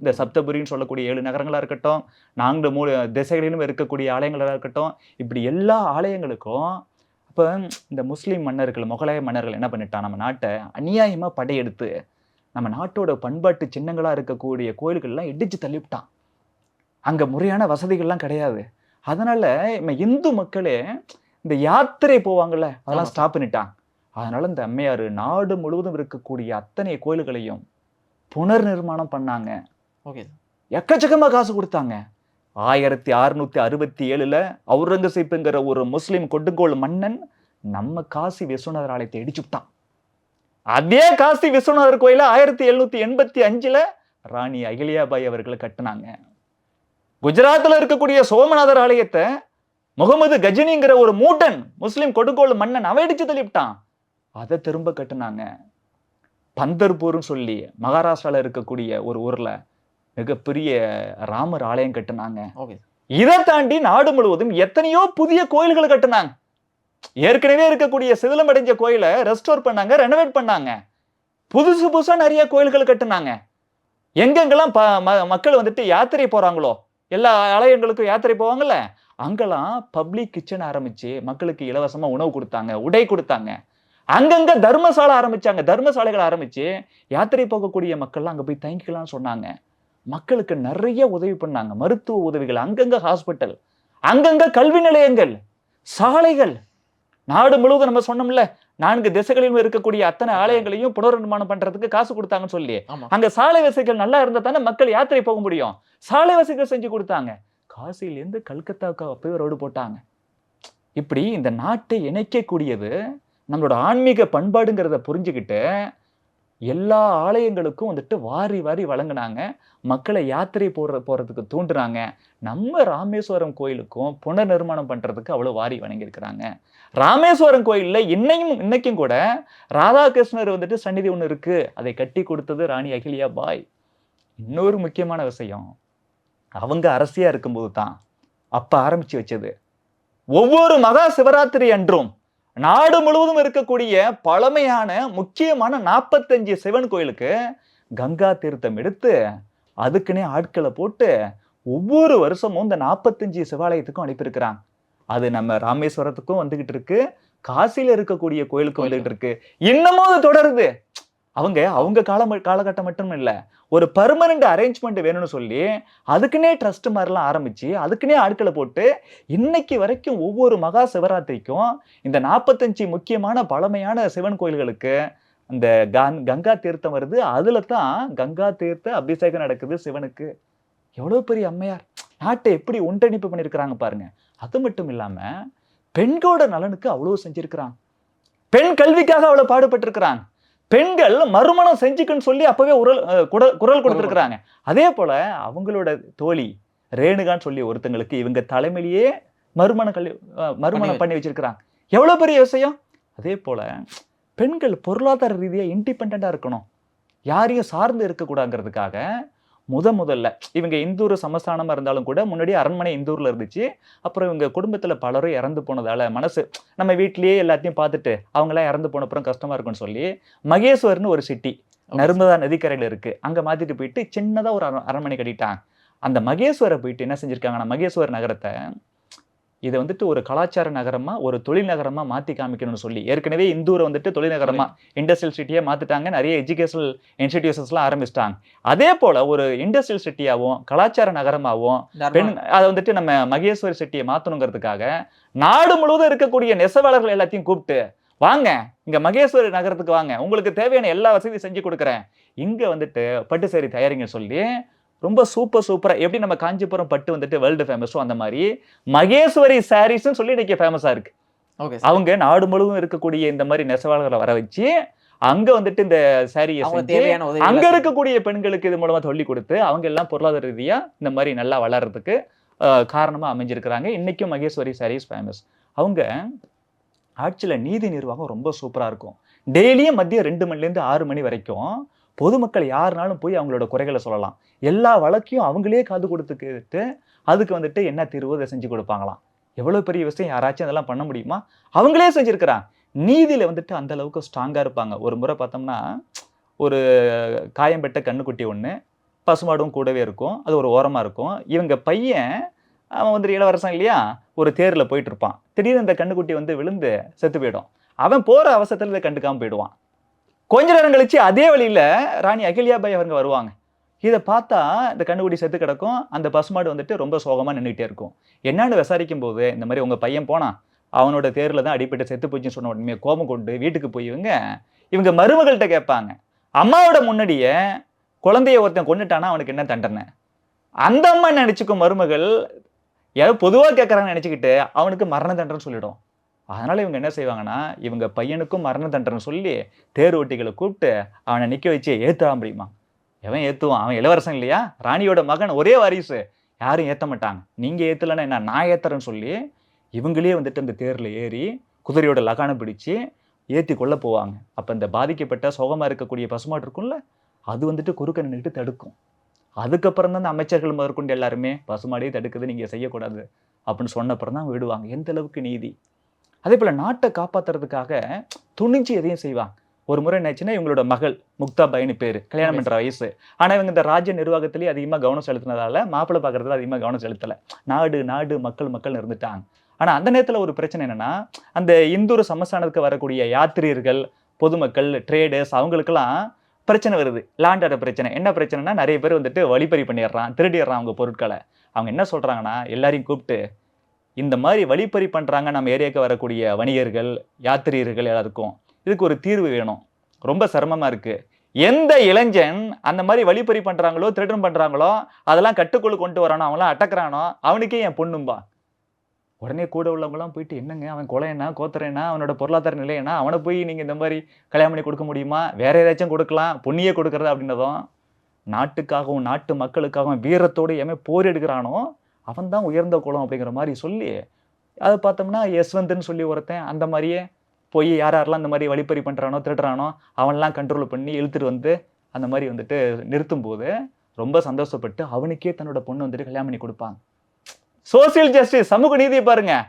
இந்த சப்தபுரின்னு சொல்லக்கூடிய ஏழு நகரங்களா இருக்கட்டும் நான்கு மூணு திசைகளிலும் இருக்கக்கூடிய ஆலயங்களா இருக்கட்டும் இப்படி எல்லா ஆலயங்களுக்கும் அப்போ இந்த முஸ்லீம் மன்னர்கள் முகலாய மன்னர்கள் என்ன பண்ணிட்டான் நம்ம நாட்டை அநியாயமா படையெடுத்து நம்ம நாட்டோட பண்பாட்டு சின்னங்களா இருக்கக்கூடிய கோயில்கள்லாம் இடிச்சு தள்ளிவிட்டான். அங்க முறையான வசதிகள்லாம் கிடையாது. அதனால நம்ம இந்து மக்களே இந்த யாத்திரை போவாங்கல்ல அதெல்லாம். ஸ்டாப் பண்ணிட்டான் அதனால இந்த அம்மையாரு நாடு முழுவதும் இருக்கக்கூடிய அத்தனை கோயில்களையும் புனர் நிர்மாணம் பண்ணாங்க. ஓகே. சார். எக்கச்சக்கமா காசு கொடுத்தாங்க. ஆயிரத்தி அறுநூத்தி அறுபத்தி ஏழுல அவுரங்கசீப்புங்கிற ஒரு முஸ்லிம் கொடுங்கோல் மன்னன் நம்ம காசி விஸ்வநாதர் ஆலயத்தை இடிச்சுட்டான் அதே காசி விஸ்வநாதர் கோயில ஆயிரத்தி எழுநூத்தி எண்பத்தி அஞ்சுல ராணி அகிலியாபாய் அவர்கள் கட்டுனாங்க. குஜராத்ல இருக்கக்கூடிய சோமநாதர் ஆலயத்தை முகமது கஜினிங்கிற ஒரு மூட்டன் முஸ்லிம் கொடுங்கோல் மன்னன் அவன் இடிச்சு தள்ளிவிட்டான். அதை திரும்ப கட்டுனாங்க. பந்தர்பூர்னு சொல்லி மகாராஷ்டிரால இருக்கக்கூடிய ஒரு ஊர்ல மிகப்பெரிய ராமர் ஆலயம் கட்டுனாங்க. இதை தாண்டி நாடு முழுவதும் எத்தனையோ புதிய கோயில்களை கட்டுனாங்க. ஏற்கனவே இருக்கக்கூடிய சிதிலமடைஞ்ச கோயிலை ரெஸ்டோர் பண்ணாங்க ரெனோவேட் பண்ணாங்க. புதுசு புதுசாக நிறைய கோயில்கள் கட்டினாங்க. எங்கெங்கெல்லாம் ப ம- மக்கள் வந்துட்டு யாத்திரை போகிறாங்களோ எல்லா ஆலயங்களுக்கும் யாத்திரை போவாங்கல்ல அங்கெல்லாம் பப்ளிக் கிச்சன் ஆரம்பிச்சு மக்களுக்கு இலவசமாக உணவு கொடுத்தாங்க உடை கொடுத்தாங்க. அங்கங்கே தர்மசாலை ஆரம்பித்தாங்க தர்மசாலைகள் ஆரம்பித்து யாத்திரை போகக்கூடிய மக்கள்லாம் அங்கே போய் தங்கிக்கலாம்னு சொன்னாங்க. மக்களுக்கு நிறைய உதவி பண்ணாங்க மருத்துவ உதவிகள் அங்கங்கே ஹாஸ்பிட்டல் அங்கங்கே கல்வி நிலையங்கள் சாலைகள். நாடு முழுவதும் நம்ம சொன்னோம்ல நான்கு திசைகளிலும் இருக்கக்கூடிய அத்தனை ஆலயங்களையும் புனர்நிர்மாணம் பண்றதுக்கு காசு கொடுத்தாங்கன்னு சொல்லி. அங்க சாலை வசதிகள் நல்லா இருந்தா தானே மக்கள் யாத்திரை போக முடியும்? சாலை வசதிகள் செஞ்சு கொடுத்தாங்க. காசியிலேருந்து கல்கத்தாவுக்கு அப்பவே ரோடு போட்டாங்க. இப்படி இந்த நாட்டை இணைக்கக்கூடியது நம்மளோட ஆன்மீக பண்பாடுங்கிறத புரிஞ்சுக்கிட்டு எல்லா ஆலயங்களுக்கும் வந்துட்டு வாரி வாரி வழங்கினாங்க. மக்களை யாத்திரை போடுற போகிறதுக்கு தூண்டுறாங்க. நம்ம ராமேஸ்வரம் கோயிலுக்கும் புனர்நிர்மாணம் பண்ணுறதுக்கு அவ்வளோ வாரி வணங்கியிருக்கிறாங்க ராமேஸ்வரம் கோயிலில் இன்னையும் இன்னைக்கும் கூட ராதாகிருஷ்ணர் வந்துட்டு சந்நிதி ஒன்று இருக்குது அதை கட்டி கொடுத்தது ராணி அகிலியா பாய். இன்னொரு முக்கியமான விஷயம். அவங்க அரசியாக இருக்கும்போது தான் அப்போ ஆரம்பித்து வச்சது. ஒவ்வொரு மகா சிவராத்திரி அன்றும் நாடு முழுவதும் இருக்கக்கூடிய பழமையான முக்கியமான நாற்பத்தஞ்சு சிவன் கோயிலுக்கு கங்கா தீர்த்தம் எடுத்து அதுக்குன்னே ஆட்களை போட்டு ஒவ்வொரு வருஷமும் இந்த நாற்பத்தஞ்சு சிவாலயத்துக்கும் அனுப்பியிருக்கிறாங்க. அது நம்ம ராமேஸ்வரத்துக்கும் வந்துகிட்டு இருக்கு. காசியில இருக்கக்கூடிய கோயிலுக்கும் வந்துகிட்டு இருக்கு. இன்னமும் அது தொடருது. அவங்க அவங்க காலம் காலகட்டம் மட்டும் இல்லை ஒரு பர்மனண்ட் அரேஞ்ச்மெண்ட் வேணும்னு சொல்லி அதுக்குன்னே ட்ரஸ்ட் மாதிரிலாம் ஆரம்பிச்சு அதுக்குன்னே ஆட்களை போட்டு இன்னைக்கு வரைக்கும் ஒவ்வொரு மகா சிவராத்திரிக்கும் இந்த நாற்பத்தஞ்சு முக்கியமான பழமையான சிவன் கோயில்களுக்கு அந்த கங்- கங்கா தீர்த்தம் வருது. அதில் தான் கங்கா தீர்த்த அபிஷேகம் நடக்குது சிவனுக்கு. எவ்வளோ பெரிய அம்மையார். நாட்டை எப்படி ஒன்றிணைப்பு பண்ணியிருக்கிறாங்க பாருங்க. அது மட்டும் இல்லாமல் பெண்களோட நலனுக்கு அவ்வளோ செஞ்சுருக்கிறான். பெண் கல்விக்காக அவ்வளோ பாடுபட்டிருக்கிறாங்க பெண்கள் மறுமணம் செஞ்சுக்குன்னு சொல்லி அப்பவே உரல் குரல் குரல் கொடுத்திருக்கிறாங்க. அதே போல அவங்களோட தோழி ரேணுகான்னு சொல்லி ஒருத்தங்களுக்கு இவங்க தலைமையிலேயே மறுமணம் கல்வி மறுமணம் பண்ணி வச்சிருக்கிறாங்க. எவ்வளவு பெரிய விஷயம்? அதே போல பெண்கள் பொருளாதார ரீதியா இண்டிபெண்டா இருக்கணும். யாரையும் சார்ந்து இருக்கக்கூடாதுங்கிறதுக்காக முத முதல்ல இவங்க இந்தூர் சமஸ்தானமா இருந்தாலும் கூட முன்னாடி அரண்மனை இந்தூர்ல இருந்துச்சு. அப்புறம் இவங்க குடும்பத்துல பலரும் இறந்து போனதால மனசு நம்ம வீட்லயே எல்லாத்தையும் பார்த்துட்டு அவங்களாம் இறந்து போன அப்புறம் கஷ்டமா இருக்கும்னு சொல்லி மகேஸ்வர்னு ஒரு சிட்டி நர்மதா நதிக்கரையில இருக்கு. அங்க மாத்திட்டு போயிட்டு சின்னதா ஒரு அர- அரண்மனை கட்டிட்டாங்க. அந்த மகேஸ்வரை போயிட்டு என்ன செஞ்சிருக்காங்கன்னா மகேஸ்வர் நகரத்தை இதை வந்துட்டு ஒரு கலாச்சார நகரமா ஒரு தொழில் நகரமா மாத்தி காமிக்கணும்னு சொல்லி. ஏற்கனவே இந்தூரை வந்துட்டு தொழில் நகரமா இண்டஸ்ட்ரியல் சிட்டியா மாத்திட்டாங்க. நிறைய எஜுகேஷனல் இன்ஸ்டிடியூஷன்ஸ்லாம் ஆரம்பிச்சிட்டாங்க. அதே போல ஒரு இண்டஸ்ட்ரியல் சிட்டியாவும் கலாச்சார நகரமாவும் பெண் அதை வந்துட்டு நம்ம மகேஸ்வரி செட்டியை மாத்தணுங்கிறதுக்காக நாடு முழுவதும் இருக்கக்கூடிய நெசவாளர்கள் எல்லாத்தையும் கூப்பிட்டு வாங்க இங்க மகேஸ்வரி நகரத்துக்கு வாங்க. உங்களுக்கு தேவையான எல்லா வசதியும் செஞ்சு கொடுக்குறேன். இங்க வந்துட்டு பட்டு சேரி தயாரிங்க சொல்லி ரொம்ப சூப்பர் சூப்பரா எப்படி நம்ம காஞ்சிபுரம் பட்டு வந்துட்டு வேர்ல்டு ஃபேமஸோ அந்த மாதிரி மகேஸ்வரி சாரீஸ்னு சொல்லி இன்னைக்கு ஃபேமஸா இருக்கு. ஓகே அவங்க நாடு முழுவதும் இருக்கக்கூடிய இந்த மாதிரி நெசவாளர்களை வர வச்சு அங்க வந்துட்டு இந்த சாரியை அங்க இருக்கக்கூடிய பெண்களுக்கு இது மூலமா சொல்லி கொடுத்து அவங்க எல்லாம் பொருளாதார ரீதியா இந்த மாதிரி நல்லா வளர்றதுக்கு காரணமா அமைஞ்சிருக்கிறாங்க. இன்னைக்கும் மகேஸ்வரி சாரீஸ் ஃபேமஸ் அவங்க ஆட்சியில நீதி நிர்வாகம் ரொம்ப சூப்பரா இருக்கும். டெய்லியும் மதியம் ரெண்டு மணில இருந்து ஆறு மணி வரைக்கும் பொதுமக்கள் யாருனாலும் போய் அவங்களோட குறைகளை சொல்லலாம். எல்லா வழக்கையும் அவங்களே காது கொடுத்துக்கிட்டு அதுக்கு வந்துட்டு என்ன தீர்வு அதை செஞ்சு கொடுப்பாங்களாம். எவ்வளோ பெரிய விஷயம் யாராச்சும் அதெல்லாம் பண்ண முடியுமா? அவங்களே செஞ்சுருக்கிறான் நீதியில் வந்துட்டு அந்த அளவுக்கு ஸ்ட்ராங்காக இருப்பாங்க. ஒரு முறை பார்த்தோம்னா ஒரு காயம்பெட்ட கண்ணுக்குட்டி ஒன்று பசுமாடும் கூடவே இருக்கும். அது ஒரு ஓரமாக இருக்கும். இவங்க பையன் அவன் வந்துட்டு இளவரசன் இல்லையா? ஒரு தேரில் போயிட்டு இருப்பான். திடீர்னு இந்த கண்ணுக்குட்டி வந்து விழுந்து செத்து போயிடும். அவன் போகிற அவசரத்தில் இதை கண்டுக்காமல் போயிடுவான். கொஞ்ச நேரம் கழிச்சு அதே வழியில் ராணி அகில்யாபாய் அவங்க வருவாங்க. இதை பார்த்தா இந்த கண்ணுக்குட்டி செத்து கிடக்கும். அந்த பசுமாடு வந்துட்டு ரொம்ப சோகமாக நின்றுகிட்டே இருக்கும். என்னன்னு விசாரிக்கும் போது இந்த மாதிரி உங்கள் பையன் போனான் அவனோட தேரில் தான் அடிப்பட்டு செத்து போச்சுன்னு சொன்ன உடனே கோபம் கொண்டு வீட்டுக்கு போய் இவங்க இவங்க மருமகள்கிட்ட கேட்பாங்க. அம்மாவோட முன்னாடியே குழந்தைய ஒருத்தன் கொண்டுட்டானா அவனுக்கு என்ன தண்டனை? அந்த அம்மா நினச்சிக்கும் மருமகள்? யாரோ பொதுவாக கேட்குறாங்கன்னு நினச்சிக்கிட்டு அவனுக்கு மரண தண்டனை சொல்லிடும். அதனால் இவங்க என்ன செய்வாங்கன்னா இவங்க பையனுக்கும் மரண தண்டனை சொல்லி தேர் ஓட்டிகளை கூப்பிட்டு அவனை நிற்க வச்சு ஏற்றுவா முடியுமா எவன் ஏற்றுவான் அவன் இளவரசன் இல்லையா? ராணியோட மகன் ஒரே வாரிசு. யாரும் ஏற்ற மாட்டாங்க. நீங்கள் ஏற்றலைன்னா என்ன? நான் ஏற்றுறேன்னு சொல்லி இவங்களே வந்துட்டு அந்த தேரில் ஏறி குதிரையோட லகானை பிடிச்சி ஏற்றி கொள்ள போவாங்க. அப்போ இந்த பாதிக்கப்பட்ட சோகமாக இருக்கக்கூடிய பசுமாட்டு இருக்கும்ல அது வந்துட்டு குறுக்க நின்றுட்டு தடுக்கும். அதுக்கப்புறம் தான் அந்த அமைச்சர்கள் முதற்கொண்டு எல்லாருமே பசுமாடியே தடுக்குது நீங்கள் செய்யக்கூடாது அப்படின்னு சொன்னப்புறம் தான் விடுவாங்க. எந்த அளவுக்கு நீதி? அதே போல் நாட்டை காப்பாத்துறதுக்காக துணிஞ்சு எதையும் செய்வாங்க. ஒரு முறை என்னாச்சுன்னா இவங்களோட மகள் முக்தா பைனு பேர் கல்யாணம் பண்ற வயசு. ஆனா இவங்க இந்த ராஜ்ய நிர்வாகத்திலேயே அதிகமா கவனம் செலுத்தினதால மாப்பிள்ளை பார்க்கறதுல அதிகமா கவனம் செலுத்தல. நாடு நாடு மக்கள் மக்கள் இருந்துட்டாங்க. ஆனா அந்த நேரத்துல ஒரு பிரச்சனை என்னன்னா அந்த இந்தூர் சமஸ்தானத்துக்கு வரக்கூடிய யாத்திரியர்கள் பொதுமக்கள் ட்ரேடர்ஸ் அவங்களுக்கெல்லாம் பிரச்சனை வருது. லேண்ட் ஆர்டர் பிரச்சனை. என்ன பிரச்சனைனா நிறைய பேர் வந்துட்டு வழிப்பறி பண்ணிடுறான் திருடிடுறான் அவங்க பொருட்களை. அவங்க என்ன சொல்றாங்கன்னா எல்லாரையும் கூப்பிட்டு இந்த மாதிரி வழிப்பறி பண்ணுறாங்க நம்ம ஏரியாவுக்கு வரக்கூடிய வணிகர்கள் யாத்திரியர்கள் எல்லாருக்கும். இதுக்கு ஒரு தீர்வு வேணும். ரொம்ப சிரமமாக இருக்குது எந்த இளைஞன் அந்த மாதிரி வழிப்பறி பண்ணுறாங்களோ திருடன் பண்ணுறாங்களோ அதெல்லாம் கட்டுக்குள் கொண்டு வரானோ அவங்களாம் அட்டக்கிறானோ அவனுக்கே என் பொண்ணும்பா. உடனே கூட உள்ளவங்களாம் போயிட்டு என்னங்க அவன் கொலையனா கோத்தரேனா அவனோட பொருளாதார நிலையனா அவனை போய் நீங்கள் இந்த மாதிரி கல்யாணம் பண்ணி கொடுக்க முடியுமா? வேற ஏதாச்சும் கொடுக்கலாம் பொண்ணியே கொடுக்கறது அப்படின்னதும் நாட்டுக்காகவும் நாட்டு மக்களுக்காகவும் வீரத்தோடு எவன் போர் எடுக்கிறானோ அவன் தான் உயர்ந்த குலம் அப்படிங்கிற மாதிரி சொல்லி அது பார்த்தோம்னா யஸ்வந்த்னு சொல்லி ஒருத்தன் அந்த மாதிரியே போய் யார் யாரெல்லாம் இந்த மாதிரி வழிப்பறி பண்ணுறானோ திருடுறானோ அவன்லாம் கண்ட்ரோல் பண்ணி இழுத்துட்டு வந்து அந்த மாதிரி வந்துட்டு நிறுத்தும் போது ரொம்ப சந்தோஷப்பட்டு அவனுக்கே தன்னோட பொண்ணு வந்துட்டு கல்யாணம் பண்ணி கொடுப்பாங்க. சோசியல் ஜஸ்டிஸ் சமூக நீதியை பாருங்கள்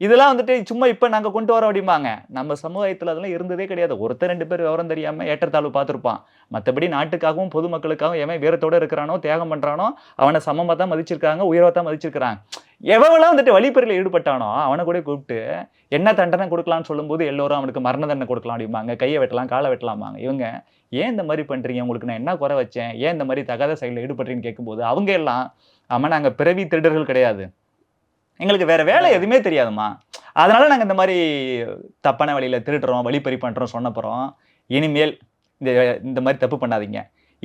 இதெல்லாம் வந்துட்டு சும்மா இப்போ நாங்கள் கொண்டு வரோம் அப்படிம்பாங்க. நம்ம சமுதாயத்தில் அதெல்லாம் இருந்ததே கிடையாது. ஒருத்தர் ரெண்டு பேர் விவரம் தெரியாமல் ஏற்றத்தாழ்வு பார்த்துருப்பான். மற்றபடி நாட்டுக்காகவும் பொதுமக்களுக்காகவும் எவன் வீரத்தோட இருக்கிறானோ தியாகம் பண்ணுறானோ அவனை சமமாக தான் மதிச்சிருக்காங்க உயர்வாக தான் மதிச்சிருக்கிறாங்க. எவெல்லாம் வந்துட்டு வழிப்பறியில் ஈடுபட்டானோ அவனை கூட கூப்பிட்டு என்ன தண்டனை கொடுக்கலாம்னு சொல்லும்போது எல்லோரும் அவனுக்கு மரண தண்டனை கொடுக்கலாம் அப்படிம்பாங்க. கையை வெட்டலாம் காலை வெட்டலாமாங்க இவங்க ஏன் இந்த மாதிரி பண்ணுறீங்க உங்களுக்கு நான் என்ன குறை வச்சேன்? ஏன் இந்த மாதிரி தகாத செயலில் ஈடுபடுறீங்கன்னு கேட்கும்போது அவங்க எல்லாம் ஆமாம் நாங்கள் பிறவி திருடர்கள் கிடையாது. எங்களுக்கு வேற வேலை எதுவுமே தெரியாதும்மா. அதனால நாங்கள் இந்த மாதிரி தப்பான வழியில திருடுறோம் வழிப்பறி பண்ணுறோம் சொன்னப்புறம் இனிமேல் இந்த இந்த மாதிரி தப்பு பண்ணாதீங்க.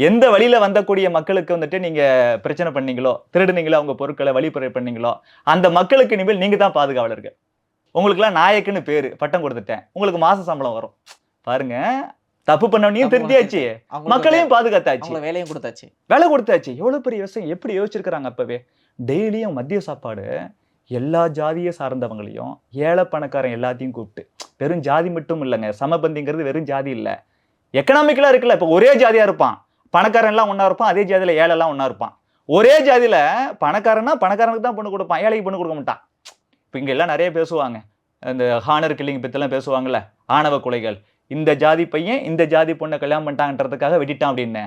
எந்த வழியில வந்தக்கூடிய மக்களுக்கு வந்துட்டு நீங்க பிரச்சனை பண்ணீங்களோ திருடுனீங்களோ அவங்க பொருட்களை வழிப்பறி பண்ணீங்களோ அந்த மக்களுக்கு இனிமேல் நீங்க தான் பாதுகாவலர்கள். உங்களுக்குலாம் நாயக்குன்னு பேரு பட்டம் கொடுத்துட்டேன். உங்களுக்கு மாச சம்பளம் வரும். பாருங்க தப்பு பண்ணவனையும் திருத்தியாச்சு. மக்களையும் பாதுகாத்தாச்சு. வேலையும் கொடுத்தாச்சு. வேலை கொடுத்தாச்சு. எவ்வளவு பெரிய விஷயம் எப்படி யோசிச்சிருக்கிறாங்க அப்பவே? டெய்லியும் மதிய சாப்பாடு எல்லா ஜாதியை சார்ந்தவங்களையும் ஏழை பணக்காரன் எல்லாத்தையும் கூப்பிட்டு வெறும் ஜாதி மட்டும் இல்லைங்க சமபந்திங்கிறது வெறும் ஜாதி இல்லை. எக்கனாமிக்கலாக இருக்குல்ல இப்போ ஒரே ஜாதியாக இருப்பான். பணக்காரன்லாம் ஒன்றா இருப்பான் அதே ஜாதியில் ஏழைலாம் ஒன்றா இருப்பான். ஒரே ஜாதியில் பணக்காரனா பணக்காரனுக்கு தான் பொண்ணு கொடுப்பான் ஏழைக்கு பொண்ணு கொடுக்க மாட்டான். இப்போ இங்கே எல்லாம் நிறைய பேசுவாங்க. இந்த ஹானர் கில்லிங் பற்றிலாம் பேசுவாங்கள்ல ஆணவ கொலைகள். இந்த ஜாதி பையன் இந்த ஜாதி பொண்ணை கல்யாணம் பண்ணிட்டாங்கன்றதுக்காக வெட்டிட்டான் அப்படின்னு.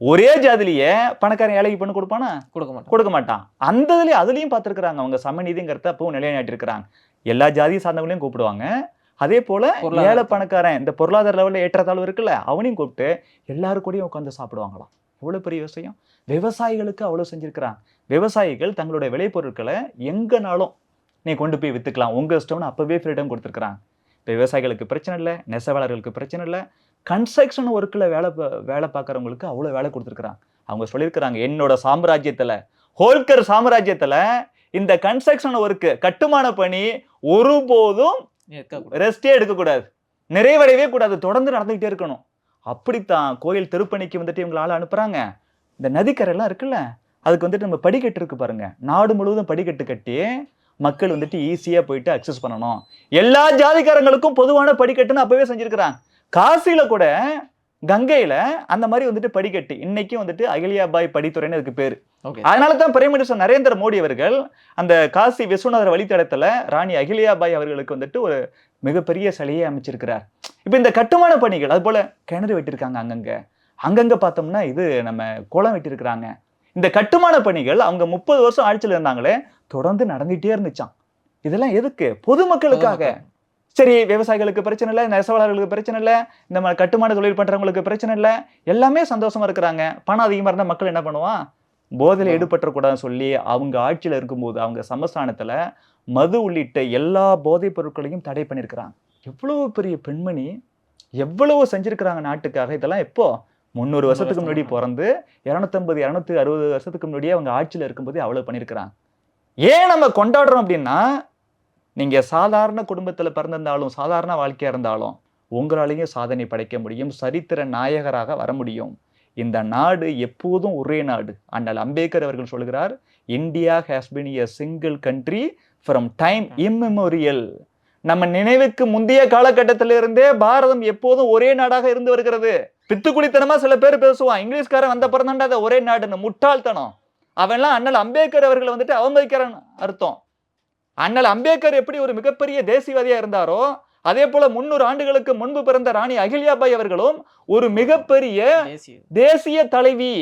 ஒரே ஜாதிலேயே பணக்காரன் ஏழைக்கு பொண்ணு கொடுப்பானா? கொடுக்க மாட்டோம் கொடுக்க மாட்டான். அந்த இதுலயும் அதுலயும் பார்த்துருக்குறாங்க. அவங்க சமநீதிங்கிறத அப்பவும் நிலைநாட்டிருக்கிறாங்க எல்லா ஜாதியும் சார்ந்தவங்களையும் கூப்பிடுவாங்க. அதே போல ஏழை பணக்காரன் இந்த பொருளாதார லெவலில் ஏற்றத்தாழ்வு இருக்குல்ல அவனையும் கூப்பிட்டு எல்லாரும் கூடயும் உட்காந்து சாப்பிடுவாங்களாம். எவ்வளவு பெரிய விஷயம். விவசாயிகளுக்கு அவ்வளவு செஞ்சிருக்கிறாங்க. விவசாயிகள் தங்களுடைய விளைபொருட்களை எங்கனாலும் நீ கொண்டு போய் வித்துக்கலாம். உங்க இஷ்டம்னு அப்பவே ஃப்ரீடம் கொடுத்துருக்குறாங்க. இப்போ விவசாயிகளுக்கு பிரச்சனை இல்லை நெசவாளர்களுக்கு பிரச்சனை இல்லை கன்ஸ்ட்ரக்ஷன் ஒர்க்கில் வேலை வேலை பார்க்குறவங்களுக்கு அவ்வளோ வேலை கொடுத்துருக்குறாங்க. அவங்க சொல்லியிருக்கிறாங்க என்னோட சாம்ராஜ்யத்துல ஹோல்கர் சாம்ராஜ்யத்துல இந்த கன்ஸ்ட்ரக்ஷன் ஒர்க்கு கட்டுமான பணி ஒருபோதும். ரெஸ்டே எடுக்கக்கூடாது நிறைவடையவே கூடாது. தொடர்ந்து நடந்துகிட்டே இருக்கணும். அப்படித்தான் கோயில் திருப்பணிக்கு வந்துட்டு இவங்களை ஆளை அனுப்புறாங்க. இந்த நதிக்கரைலாம் இருக்குல்ல அதுக்கு வந்துட்டு நம்ம படிக்கட்டு இருக்கு பாருங்க. நாடு முழுவதும் படிக்கட்டு கட்டி மக்கள் வந்துட்டு ஈஸியா போயிட்டு அக்சஸ் பண்ணணும். எல்லா ஜாதிக்காரங்களுக்கும் பொதுவான படிக்கட்டுன்னு அப்பவே செஞ்சிருக்கிறாங்க. காசியில கூட கங்கையில அந்த மாதிரி வந்துட்டு படிக்கட்டு. இன்னைக்கும் வந்துட்டு அகிலியாபாய் படித்துறைன்னு அதுக்கு பேரு. அதனால தான் பிரைம் மினிஸ்டர் நரேந்திர மோடி அவர்கள் அந்த காசி விஸ்வநாதர் வழித்தடத்துல ராணி அகிலியாபாய் அவர்களுக்கு வந்துட்டு ஒரு மிகப்பெரிய சிலையை அமைச்சிருக்கிறார். இப்போ இந்த கட்டுமான பணிகள் அது போல கிணறு வெட்டியிருக்காங்க அங்கங்க. அங்கங்க பார்த்தோம்னா இது நம்ம குளம் வெட்டியிருக்கிறாங்க இந்த கட்டுமான பணிகள் அவங்க முப்பது வருஷம் ஆட்சியில் இருந்தாங்களே தொடர்ந்து நடந்துகிட்டே இருந்துச்சாம். இதெல்லாம் எதுக்கு? பொதுமக்களுக்காக. சரி விவசாயிகளுக்கு பிரச்சனை இல்லை நெசவாளர்களுக்கு பிரச்சனை இல்லை இந்த மாதிரி கட்டுமான தொழில் பண்றவங்களுக்கு பிரச்சனை இல்லை எல்லாமே சந்தோஷமா இருக்கிறாங்க. பணம் அதிகமா இருந்தா மக்கள் என்ன பண்ணுவான் போதையில. ஈடுபட்டக்கூடாதுன்னு சொல்லி அவங்க ஆட்சியில இருக்கும்போது அவங்க சமஸ்தானத்துல மது உள்ளிட்ட எல்லா போதைப் பொருட்களையும் தடை பண்ணியிருக்கிறாங்க. எவ்வளவு பெரிய பெண்மணி எவ்வளவு செஞ்சிருக்கிறாங்க நாட்டுக்காக. இதெல்லாம் எப்போ? முந்நூறு வருஷத்துக்கு முன்னாடி. பிறந்து இரநூத்தம்பது இரநூத்தி அறுபது வருஷத்துக்கு முன்னாடியே அவங்க ஆட்சியில இருக்கும்போது அவ்வளவு பண்ணியிருக்கிறாங்க. ஏன் நம்ம கொண்டாடுறோம் அப்படின்னா நீங்கள் சாதாரண குடும்பத்தில் பிறந்திருந்தாலும் சாதாரண வாழ்க்கையாக இருந்தாலும் உங்களாலேயும் சாதனை படைக்க முடியும் சரித்திர நாயகராக வர முடியும். இந்த நாடு எப்போதும் ஒரே நாடு. அண்ணல் அம்பேத்கர் அவர்கள் சொல்கிறார் India has been a single country from time immemorial நம்ம நினைவுக்கு முந்தைய காலகட்டத்திலிருந்தே பாரதம் எப்போதும் ஒரே நாடாக இருந்து வருகிறது. பித்துக்குடித்தனமா சில பேர் பேசுவான் இங்கிலீஷ்காரன் வந்த பிறந்தாண்டா ஒரே நாடுன்னு முட்டாள்தனம். அவன்லாம் அண்ணல் அம்பேத்கர் அவர்களை வந்துட்டு அவமதிக்கிறான் அர்த்தம். அண்ணல் அம்பேத்கர் எப்படி ஒரு மிகப்பெரிய தேசியவாதியா இருந்தாரோ அதே போல முன்னூறு ஆண்டுகளுக்கு முன்பு பிறந்த ராணி அகில்யாபாய் அவர்களும் ஒரு மிகப்பெரிய தேசிய தலைவி.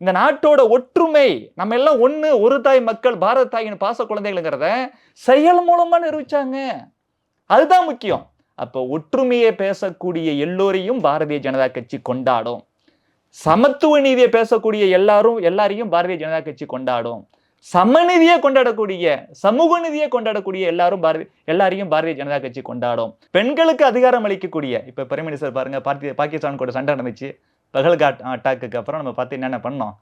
இந்த நாட்டோட ஒற்றுமை நம்ம எல்லாம் ஒண்ணு ஒரு தாய் மக்கள் பாரத தாயின் பாச குழந்தைகளுங்கிறத செயல் மூலமா நிரூபிச்சாங்க. அதுதான் முக்கியம். அப்ப ஒற்றுமையை பேசக்கூடிய எல்லோரையும் பாரதிய ஜனதா கட்சி கொண்டாடும். சமத்துவ நீதியை பேசக்கூடிய எல்லாரும் எல்லாரையும் பாரதிய ஜனதா கட்சி கொண்டாடும். சமநிதியை கொண்டாடக்கூடிய சமூக நீதியை கொண்டாடக்கூடிய எல்லாரும் பாரதி எல்லாரையும் பாரதிய ஜனதா கட்சி கொண்டாடும். பெண்களுக்கு அதிகாரம் அளிக்கக்கூடிய இப்ப பிரைம் மினிஸ்டர் பாருங்க பார்த்தி பாகிஸ்தான் கூட சண்டை நடந்துச்சு. பகல்காட் அட்டாக்குக்கு அப்புறம் நம்ம பார்த்து என்னென்ன பண்ணோம்?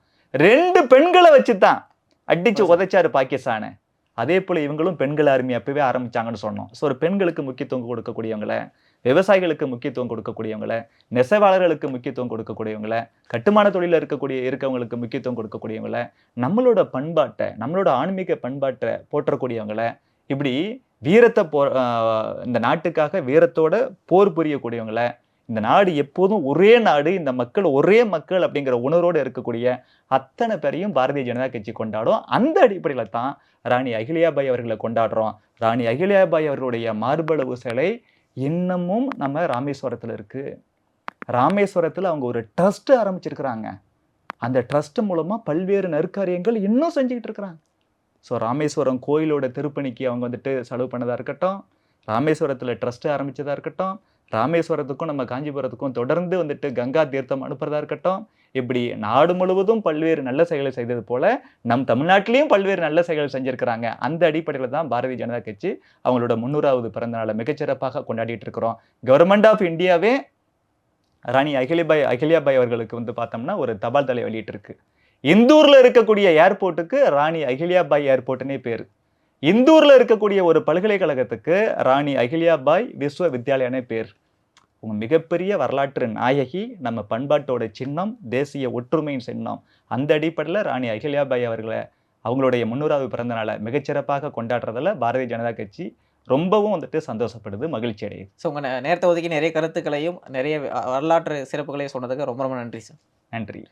ரெண்டு பெண்களை வச்சு தான் அடிச்சு. உதைச்சாரு பாகிஸ்தானை. அதே போல இவங்களும் பெண்கள் ஆர்மி அப்பவே ஆரம்பிச்சாங்கன்னு சொன்னோம். ஸோ ஒரு பெண்களுக்கு முக்கியத்துவம் கொடுக்கக்கூடியவங்கள விவசாயிகளுக்கு முக்கியத்துவம் கொடுக்கக்கூடியவங்களை நெசவாளர்களுக்கு முக்கியத்துவம் கொடுக்கக்கூடியவங்களை கட்டுமான தொழிலில் இருக்கக்கூடிய இருக்கவங்களுக்கு முக்கியத்துவம் கொடுக்கக்கூடியவங்களை நம்மளோட பண்பாட்டை நம்மளோட ஆன்மீக பண்பாட்டை போற்றக்கூடியவங்களை இப்படி வீரத்தை போ இந்த நாட்டுக்காக வீரத்தோட போர் புரியக்கூடியவங்களை இந்த நாடு எப்போதும் ஒரே நாடு இந்த மக்கள் ஒரே மக்கள் அப்படிங்கிற உணர்வோடு இருக்கக்கூடிய அத்தனை பேரையும் பாரதிய ஜனதா கட்சி கொண்டாடும். அந்த அடிப்படையில் தான் ராணி அகிலியாபாய் அவர்களை கொண்டாடுறோம். ராணி அகிலியாபாய் அவர்களுடைய மார்பளவு சிலை இன்னமும் நம்ம ராமேஸ்வரத்தில் இருக்குது ராமேஸ்வரத்தில் அவங்க ஒரு ட்ரஸ்ட்டு ஆரம்பிச்சிருக்கிறாங்க. அந்த ட்ரஸ்ட் மூலமாக பல்வேறு நற்காரியங்கள் இன்னும் செஞ்சுக்கிட்டு இருக்கிறாங்க. ஸோ ராமேஸ்வரம் கோயிலோட திருப்பணிக்கு அவங்க வந்துட்டு செலவு பண்ணதாக இருக்கட்டும் ராமேஸ்வரத்தில் ட்ரஸ்ட்டு ஆரம்பித்ததாக இருக்கட்டும் ராமேஸ்வரத்துக்கும் நம்ம காஞ்சிபுரத்துக்கும் தொடர்ந்து வந்துட்டு கங்கா தீர்த்தம் அனுப்புறதா இருக்கட்டும் இப்படி நாடு முழுவதும் பல்வேறு நல்ல செயலை செய்தது போல நம் தமிழ்நாட்டிலையும் பல்வேறு நல்ல செயல்கள் செஞ்சுருக்கிறாங்க. அந்த அடிப்படையில் தான் பாரதிய ஜனதா கட்சி அவங்களோட முன்னூறாவது பிறந்த நாளை மிகச்சிறப்பாக கொண்டாடிட்டு இருக்கிறோம். கவர்மெண்ட் ஆஃப் இந்தியாவே ராணி அகிலிபாய் அகிலியாபாய் அவர்களுக்கு வந்து பார்த்தோம்னா ஒரு தபால் தலை வெளியிட்டிருக்கு. இந்தூரில் இருக்கக்கூடிய ஏர்போர்ட்டுக்கு ராணி அகிலியாபாய் ஏர்போர்ட்னே பேர். இந்தூரில் இருக்கக்கூடிய ஒரு பல்கலைக்கழகத்துக்கு ராணி அகிலியாபாய் விஸ்வ வித்யாலயானே பேர். உங்க மிகப்பெரிய வரலாற்று நாயகி நம்ம பண்பாட்டோட சின்னம் தேசிய ஒற்றுமையின் சின்னம். அந்த அடிப்படையில் ராணி அகிலியாபாய் அவர்களை அவங்களுடைய முன்னூறாவது பிறந்த நாளை மிகச்சிறப்பாக கொண்டாடுறதுல பாரதிய ஜனதா கட்சி ரொம்பவும் வந்துட்டு சந்தோஷப்படுது மகிழ்ச்சி அடையுது. ஸோ உங்கள் நேரத்தை ஒதுக்கி நிறைய கருத்துக்களையும் நிறைய வரலாற்று சிறப்புகளையும் சொன்னதுக்கு ரொம்ப ரொம்ப நன்றி சார் நன்றி.